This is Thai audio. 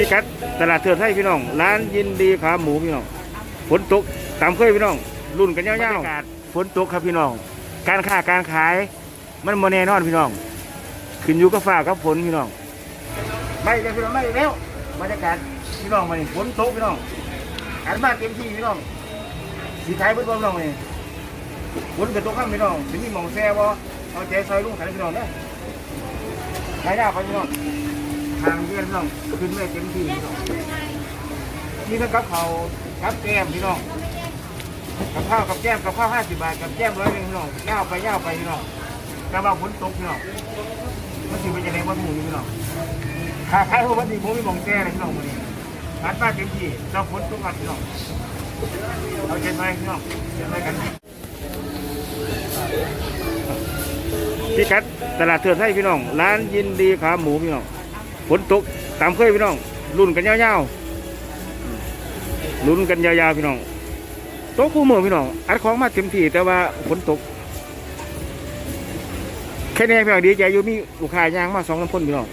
พี่กัดตลาดเถื่อนไทยพี่น้อง ร้านยินดีขาหมูพี่น้อง ฝนตกตามเคยพี่น้อง รุ่นกันยาวๆฝนตกครับพี่น้อง การค้าการขาย มันโมแน่นอนพี่น้อง ขึ้นอยู่กับฟ้ากับฝนพี่น้อง ไม่เลยพี่น้องไม่แล้วบรรยากาศพี่น้องมานี่ฝนตกพี่น้องอันบ้านเต็มที่พี่น้อง สีไทยเบิ้ลพี่น้องนี่ฝนกระตกข้ามพี่น้องถึงมีหมองแซ่บ่เอาใจซอยลุงขันพี่น้องเด้อขายยากไปพี่น้อง ทางเยี่ยนน้องขึ้นไม่เต็มที่น้องนี่ทั้งกับเขาวกับแก้มพี่น้องกับข้าวกับแก้มกับข้าวห้าสิบบาทกับแก้มร้อยหนึ่งพี่น้องย่าวไปย่าวไปพี่น้องกระบะฝนตกพี่น้องมันสิเป็นยังไงบ้างหมูนี่พี่น้องขาขายหัววันนี้ผมมีหมองแซ่เลยพี่น้องวันนี้ร้านป้าเต็มที่เจ้าฝนตกกัดพี่น้องเอาเจ็ดไม้พี่น้องเจ็ดไม้กันพี่กัดตลาดเถื่อนไทยพี่น้อง ร้านยินดีขาหมูพี่น้อง ฝนตกตามเคยพี่น้องรุ่นกันยาวๆรุ่นกันยาวๆพี่น้องโต๊ะคู่มือพี่น้องอัดของมาเต็มที่แต่ว่าฝนตกแค่นี้พี่น้องดีใจอยู่มีลูกค้ายางมาสองลำพ้นพี่น้อง